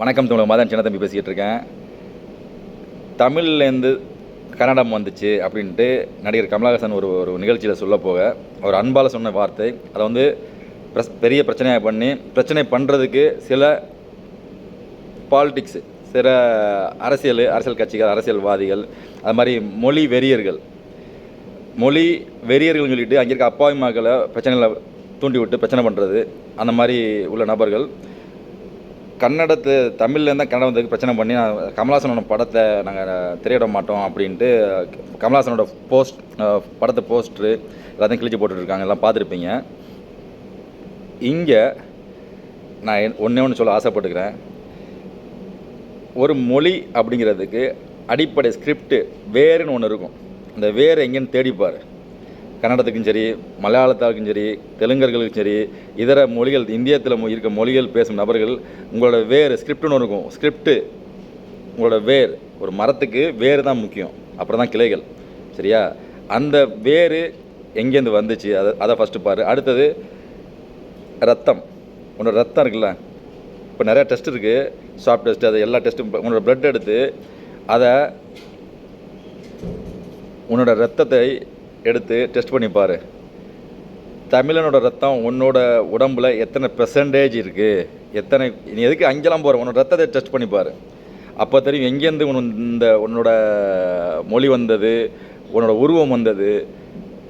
வணக்கம் தமிழக மாதான் சின்ன தம்பி பேசிக்கிட்டு இருக்கேன். தமிழ்லேருந்து கன்னடம் வந்துச்சு அப்படின்ட்டு நடிகர் கமலஹாசன் ஒரு ஒரு நிகழ்ச்சியில் சொல்ல போக அவர் அன்பால் சொன்ன வார்த்தை. அதை வந்து பிரஸ் பெரிய பிரச்சனையாக பண்ணி பிரச்சனை பண்ணுறதுக்கு சில பாலிட்டிக்ஸ் சில அரசியல் அரசியல் கட்சிகள் அரசியல்வாதிகள் அது மாதிரி மொழி வெறியர்கள். மொழி வெறியர்கள்னு சொல்லிட்டு அங்கே இருக்க அப்பாவி மக்களை பிரச்சனையில் தூண்டி விட்டு பிரச்சனை பண்ணுறது அந்த மாதிரி உள்ள நபர்கள். கன்னடத்து தமிழ்லேருந்து தான் கன்னடம் வந்து பிரச்சனை பண்ணி நான் கமலாசனோட படத்தை நாங்கள் திரையிட மாட்டோம் அப்படின்ட்டு கமலாசனோட போஸ்ட் படத்தை போஸ்ட்ரு எல்லாத்தையும் கிழிச்சு போட்டுட்ருக்காங்க. எல்லாம் பார்த்துருப்பீங்க. இங்கே நான் ஒன்றே ஒன்று சொல்ல ஆசைப்பட்டுக்கிறேன் ஒரு மொழி அப்படிங்கிறதுக்கு அடிப்படை ஸ்கிரிப்டு வேறுன்னு ஒன்று இருக்கும். அந்த வேறு எங்கேன்னு தேடிப்பார். கன்னடத்துக்கும் சரி மலையாளத்தாருக்கும் சரி தெலுங்கர்களுக்கும் சரி இதர மொழிகள் இந்தியத்தில் இருக்க மொழிகள் பேசும் நபர்கள் உங்களோட வேர் ஸ்கிரிப்ட்னு ஒன்று இருக்கும். ஸ்கிரிப்டு உங்களோட வேர் ஒரு மரத்துக்கு வேர் தான் முக்கியம். அப்புறம் தான் கிளைகள். சரியா? அந்த வேர் எங்கேருந்து வந்துச்சு? அதை அதை ஃபஸ்ட்டு பாரு. அடுத்தது ரத்தம். உன்னோட ரத்தம் இருக்குல்ல? இப்போ நிறையா டெஸ்ட் இருக்குது ஸ்வாப் டெஸ்ட் அது எல்லா டெஸ்ட்டும் உன்னோட ப்ளட் எடுத்து அதை உன்னோட ரத்தத்தை எடுத்து டெஸ்ட் பண்ணி பாரு. தமிழனோட ரத்தம் உன்னோட உடம்புல எத்தனை பெர்சன்டேஜ் இருக்குது எத்தனை நீ எதுக்கு அங்கெல்லாம் போகிற உன்னோட ரத்தத்தை டெஸ்ட் பண்ணி பாரு. அப்போ தெரியும் எங்கேருந்து உன் இந்த உன்னோட மொழி வந்தது உன்னோட உருவம் வந்தது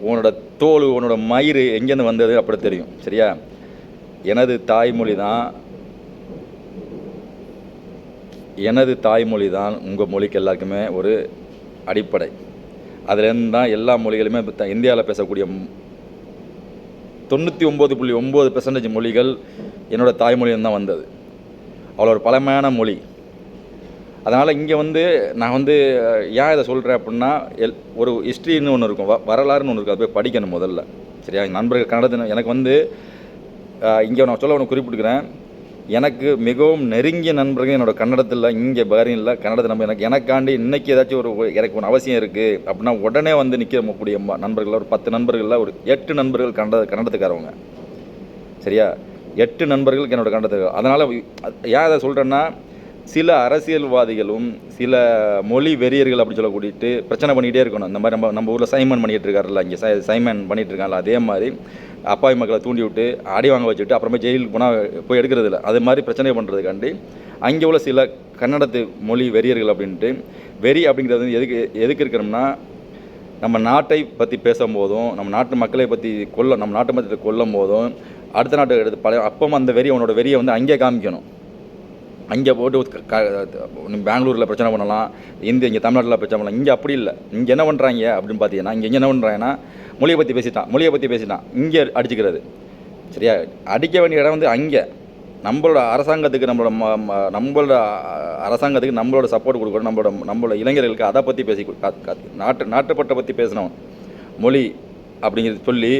உன்னோட தோல் உன்னோட மயிறு எங்கேருந்து வந்தது அப்படி தெரியும். சரியா? எனது தாய்மொழி தான் எனது தாய்மொழி தான் உங்கள் மொழிக்கு எல்லாருக்குமே ஒரு அடிப்படை. அதுலேருந்து தான் எல்லா மொழிகளுமே இந்தியாவில் பேசக்கூடிய தொண்ணூற்றி ஒம்பது புள்ளி ஒம்பது பெர்சன்டேஜ் மொழிகள் என்னோடய தாய்மொழியிலிருந்து தான் வந்தது. அவ்வளோ ஒரு பழமையான மொழி. அதனால் இங்கே வந்து நான் வந்து ஏன் இதை சொல்கிறேன் அப்படின்னா எல் ஒரு ஹிஸ்ட்ரின்னு ஒன்று இருக்கும். வ- வரலாறுன்னு ஒன்று இருக்கும். அது போய் படிக்கணும் முதல்ல. சரியா? என் நண்பர்கள் கன்னடத்தில் எனக்கு வந்து இங்கே நான் சொல்ல ஒன்று குறிப்பிட்டுக்கிறேன். எனக்கு மிகவும் நெருங்கிய நண்பர்கள் என்னோட கன்னடத்தில் இங்கே பஹ்ரைனில் கன்னடத்தை நம்ம எனக்கு எனக்காண்டி இன்னைக்கு ஏதாச்சும் ஒரு எனக்கு ஒன்று அவசியம் இருக்குது அப்படின்னா உடனே வந்து நிற்க கூடிய நண்பர்கள். ஒரு பத்து நண்பர்களில் ஒரு எட்டு நண்பர்கள் கன்னட கன்னடத்துக்காரவங்க. சரியா? எட்டு நண்பர்களுக்கு என்னோட கண்டத்துக்கு அதனால் ஏன் அதை சொல்கிறேன்னா சில அரசியல்வாதிகளும் சில மொழி வெறியர்கள் அப்படின்னு சொல்லக்கூடிட்டு பிரச்சனை பண்ணிக்கிட்டே இருக்கணும். இந்த மாதிரி நம்ம நம்ம ஊரில் சைமன் பண்ணிகிட்டு இருக்காருல்ல இங்கே சை சைமன் பண்ணிகிட்டு இருக்காங்கல்ல அதே மாதிரி அப்பாவி மக்களை தூண்டி விட்டு அடி வாங்க வச்சுட்டு அப்புறமே ஜெயிலுக்கு போனால் போய் எடுக்கிறது இல்லை. அது மாதிரி பிரச்சனை பண்ணுறதுக்காண்டி அங்கே உள்ள சில கன்னடத்து மொழி வெறியர்கள் அப்படின்ட்டு வெறி அப்படிங்கிறது வந்து எதுக்கு எதுக்கு இருக்கிறோம்னா நம்ம நாட்டை பற்றி பேசும்போதும் நம்ம நாட்டு மக்களை பற்றி கொல்ல நம்ம நாட்டு மக்களை கொல்லும் போதும் அடுத்த நாட்டு எடுத்து பழைய அப்பவும் அந்த வெறியை உன்னோட வெறியை வந்து அங்கேயே காமிக்கணும். அங்கே போட்டு க- பெங்களூரில் பிரச்சனை பண்ணலாம் இந்திய இங்கே தமிழ்நாட்டில் பிரச்சனை பண்ணலாம் இங்கே அப்படி இல்லை. இங்கே என்ன பண்ணுறாங்க அப்படின்னு பார்த்தீங்கன்னா இங்கே என்ன பண்ணுறாங்கன்னா மொழியை பற்றி பேசிட்டான் மொழியை பற்றி பேசிட்டான் இங்கே அடிச்சுக்கிறது. சரியா? அடிக்க வேண்டிய இடம் வந்து அங்கே. நம்மளோட அரசாங்கத்துக்கு நம்மளோட ம- ம- நம்மளோட அரசாங்கத்துக்கு நம்மளோட சப்போர்ட் கொடுக்கணும் நம்மளோட நம்மளோட இளைஞர்களுக்கு அதை பற்றி பேசி நாட்டு நாட்டுப்பட்டை பற்றி பேசணும் மொழி அப்படிங்கிறது சொல்லி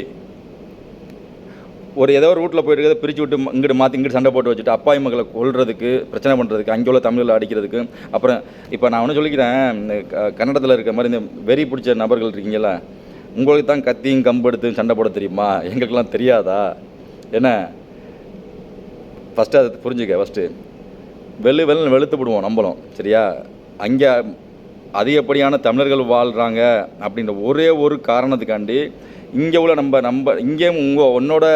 ஒரு ஏதோ ஒரு ரூட்டில் போயிட்டு இருக்கிறத பிரித்து விட்டு இங்கிட்டு மாற்றி இங்கிட்டு சண்டை போட்டு வச்சுட்டு அப்பாய் மக்களை கொள்றதுக்கு பிரச்சனை பண்ணுறதுக்கு அங்கே உள்ள தமிழில் அடிக்கிறதுக்கு. அப்புறம் இப்போ நான் ஒன்று சொல்லிக்கிறேன் இந்த க- கன்னடத்தில் இருக்க மாதிரி இந்த வெறி பிடிச்ச நபர்கள் இருக்கீங்களா உங்களுக்கு தான் கத்தியும் கம்பு எடுத்து சண்டை போட தெரியுமா? எங்களுக்கெல்லாம் தெரியாதா? என்ன? ஃபஸ்ட்டு அதை புரிஞ்சுக்க ஃபஸ்ட்டு வெள்ளு வெள்ளு வெளுத்து விடுவோம் நம்மளும். சரியா? அங்கே அதிகப்படியான தமிழர்கள் வாழ்கிறாங்க அப்படின்ற ஒரே ஒரு காரணத்துக்காண்டி இங்கே உள்ள நம்ம நம்ம இங்கேயும் உங்கள் உன்னோட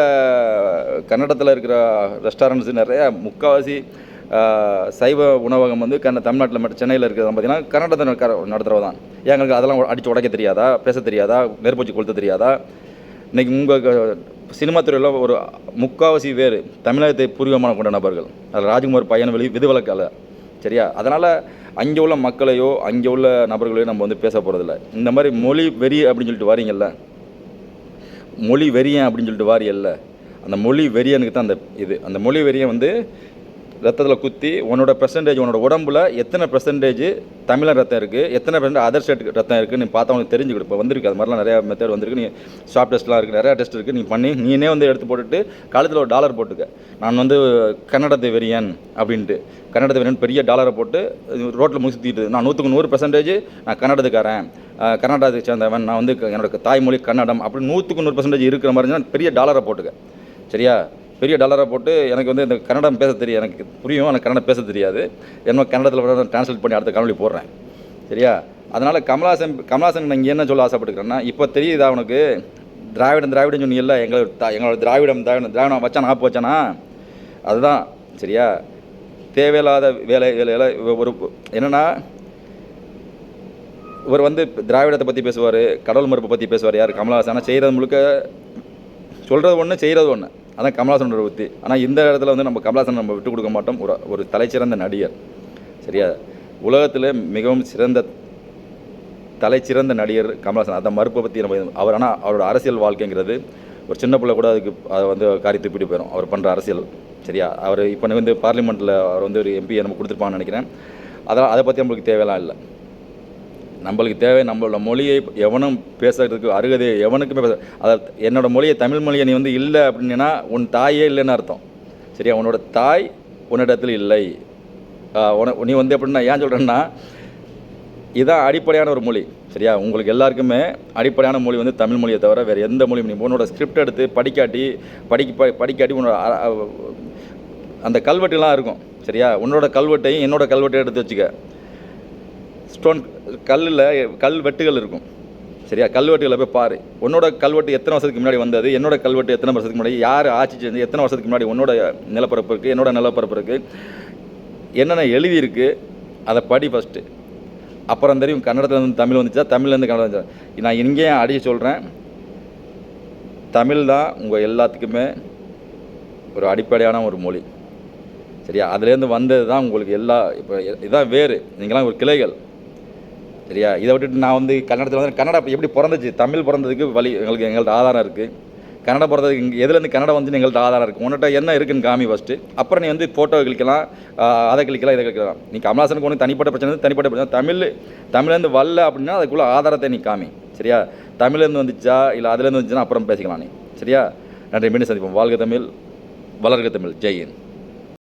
கன்னடத்தில் இருக்கிற ரெஸ்டாரண்ட்ஸ் நிறைய முக்கால்வாசி சைவ உணவகம் வந்து கண்ண தமிழ்நாட்டில் மட்டும் சென்னையில் இருக்கிறது பார்த்தீங்கன்னா கன்னடத்தை நடத்துகிறவ தான். ஏன் எங்களுக்கு அதெல்லாம் அடித்து உடைக்க தெரியாதா பேச தெரியாதா நெருப்பூச்சி கொளுத்த தெரியாதா? இன்றைக்கி உங்கள் சினிமா துறையில் ஒரு முக்காவாசி பேர் தமிழகத்தை பூர்வமான கொண்ட நபர்கள். அதில் ராஜ்குமார் பையன் வெளி விதிவிலக்கால சரியா? அதனால் அங்கே உள்ள மக்களையோ அங்கே உள்ள நபர்களையோ நம்ம வந்து பேச போகிறதில்ல இந்த மாதிரி மொழி வெறி அப்படின்னு சொல்லிட்டு வாரீங்கல்ல? மொழி வெறியன் அப்படின்னு சொல்லிட்டு வாரியல்ல? அந்த மொழி வெறியனுக்கு தான் அந்த இது. அந்த மொழி வெறியன் வந்து ரத்தத்தில் குத்தி உன்னோட பெர்சன்டேஜ் உன்னோட உடம்புல எத்தனை பெர்சன்டேஜ் தமிழன் ரத்தம் இருக்குது எத்தனை பெர்சன்ட் அதர் ஸ்டேட் ரத்தம் இருக்குன்னு நீ பார்த்தா உனக்கு தெரிஞ்சு இப்போ வந்திருக்கு அது மாதிரிலாம் நிறையா மெத்தட் வந்திருக்கு. நீ ஷாப் டெஸ்ட்லாம் இருக்குது நிறையா டெஸ்ட் இருக்குது நீ பண்ணி நீனே வந்து எடுத்து போட்டுட்டு காலத்தில் ஒரு டாலர் போட்டுக்க. நான் வந்து கன்னடத்தை வெறியன் அப்படின்ட்டு. கன்னடத்தை வெறியன் பெரிய டாலரை போட்டு ரோட்டில் முசுத்திட்டு நான் நூற்றுக்கு நூறு பெர்சன்டேஜ் நான் கன்னடத்துக்காரன். கர்நாடகத்தை சேர்ந்தவன் நான் வந்து என்னோட தாய்மொழி கன்னடம் அப்படி நூற்றுக்கு நூறு பெர்சன்டேஜ் இருக்கிற மாதிரி பெரிய டாலரை போட்டுக்க. சரியா? பெரிய டாலரை போட்டு எனக்கு வந்து இந்த கன்னடம் பேச தெரியும் எனக்கு புரியும் எனக்கு கன்னடம் பேச தெரியாது. என்ன கன்னடத்தில் ட்ரான்ஸ்லேட் பண்ணி அடுத்த காணொலி போடுறேன். சரியா? அதனால் கமலாசன் கமலாசன் நான் என்ன சொல்ல ஆசைப்பட்டுக்கிறேன்னா இப்போ தெரியுதா உனக்கு? திராவிடம் திராவிடம் சொன்னீங்கல்ல எங்களோட த எங்களோட திராவிடம் திராவிடம் திராவிடம் வச்சானா ஆப்பு வச்சானா? அதுதான். சரியா? தேவையில்லாத வேலை வேலையில் ஒரு என்னென்னா இவர் வந்து திராவிடத்தை பற்றி பேசுவார் கடவுள் மறுப்பை பற்றி பேசுவார் யார்? கமலஹாசன். ஆனால் செய்கிறது முழுக்க சொல்கிறது ஒன்று செய்கிறது ஒன்று அதான் கமலாசனோட உத்தி. ஆனால் இந்த இடத்துல வந்து நம்ம கமலாசன் நம்ம விட்டு கொடுக்க மாட்டோம். ஒரு ஒரு தலைச்சிறந்த நடிகர். சரியா? உலகத்தில் மிகவும் சிறந்த தலைச்சிறந்த நடிகர் கமலாசன் அதை மறுப்பை பற்றி நம்ம அவர் ஆனால் அவரோட அரசியல் வாழ்க்கைங்கிறது ஒரு சின்ன பிள்ளை கூட அதுக்கு அதை வந்து காரி பிடி போயிடும் அவர் பண்ணுற அரசியல். சரியா? அவர் இப்போ வந்து பார்லிமெண்ட்டில் அவர் வந்து ஒரு எம்பி நம்ம கொடுத்துருப்பான்னு நினைக்கிறேன். அதெல்லாம் அதை பற்றி நம்மளுக்கு தேவையெல்லாம் இல்லை. நம்மளுக்கு தேவை நம்மளோட மொழியை எவனும் பேசுறதுக்கு அருகதை எவனுக்குமே பேச அதை என்னோட மொழியை தமிழ் மொழியை நீ வந்து இல்லை அப்படின்னா உன் தாயே இல்லைன்னு அர்த்தம். சரியா? உன்னோட தாய் உன்னிடத்தில் இல்லை. உன நீ வந்து எப்படின்னா ஏன் சொல்கிறேன்னா இதுதான் அடிப்படையான ஒரு மொழி. சரியா? உங்களுக்கு எல்லாருக்குமே அடிப்படையான மொழி வந்து தமிழ் மொழியை தவிர வேறு எந்த மொழியும் நீ உன்னோட ஸ்கிரிப்ட் எடுத்து படிக்காட்டி படிக்க படிக்காட்டி உன்னோட அந்த கல்வெட்டுலாம் இருக்கும். சரியா? உன்னோட கல்வெட்டையும் என்னோட கல்வெட்டையும் எடுத்து வச்சுக்க. ஸ்டோன் கல்லில் கல் வெட்டுகள் இருக்கும். சரியா? கல்வெட்டுகளை போய் பாரு. உன்னோட கல்வெட்டு எத்தனை வருஷத்துக்கு முன்னாடி வந்தது? என்னோட கல்வெட்டு எத்தனை வருஷத்துக்கு முன்னாடி? யார் ஆட்சி செஞ்சு எத்தனை வருஷத்துக்கு முன்னாடி உன்னோட நிலப்பரப்பு இருக்குது என்னோட நிலப்பரப்பு இருக்குது என்னென்ன எழுதியிருக்கு? அதை படி ஃபஸ்ட்டு அப்புறம் தெரியும் கன்னடத்துலேருந்து தமிழ் வந்துச்சா? தமிழ்லேருந்து கன்னடம் வந்துச்சா? நான் இங்கேயும் அடிச்சு சொல்கிறேன் தமிழ் தான் உங்கள் எல்லாத்துக்குமே ஒரு அடிப்படையான ஒரு மொழி. சரியா? அதுலேருந்து வந்தது தான் உங்களுக்கு எல்லா இப்போ இதான் வேறு. நீங்களாம் ஒரு கிளைகள். சரியா இதை விட்டுட்டு நான் வந்து கன்னடத்தில் வந்து கன்னடா எப்படி பிறந்துச்சு? தமிழ் பிறந்ததுக்கு வழி எங்களுக்கு எங்கள்கிட்ட ஆதாரம் இருக்குது கன்னடம் பிறந்ததுக்கு இங்கே எதுலேருந்து கன்னடம் வந்து எங்கள்கிட்ட ஆதாரம் இருக்குது உன்கிட்ட என்ன இருக்குன்னு காமி ஃபஸ்ட்டு அப்புறம் நீ வந்து ஃபோட்டோ கிளிக்கலாம் அதை கிளிக்கலாம் இதை கிளிக்கலாம். நீ கமலாசனுக்கு ஒன்று தனிப்பட்ட பிரச்சனை தனிப்பட்ட பிரச்சனை. தமிழ் தமிழ்லேருந்து வரல அப்படின்னா அதுக்குள்ள ஆதாரத்தை நீ காமி. சரியா? தமிழ்லேருந்து வந்துச்சா? இல்லை அதுலேருந்து வந்துச்சுன்னா அப்புறம் பேசிக்கலாம் நீ. சரியா? நன்றி மீண்டும் சந்திப்போம். வாழ்க தமிழ் வளர்க தமிழ். ஜெயின்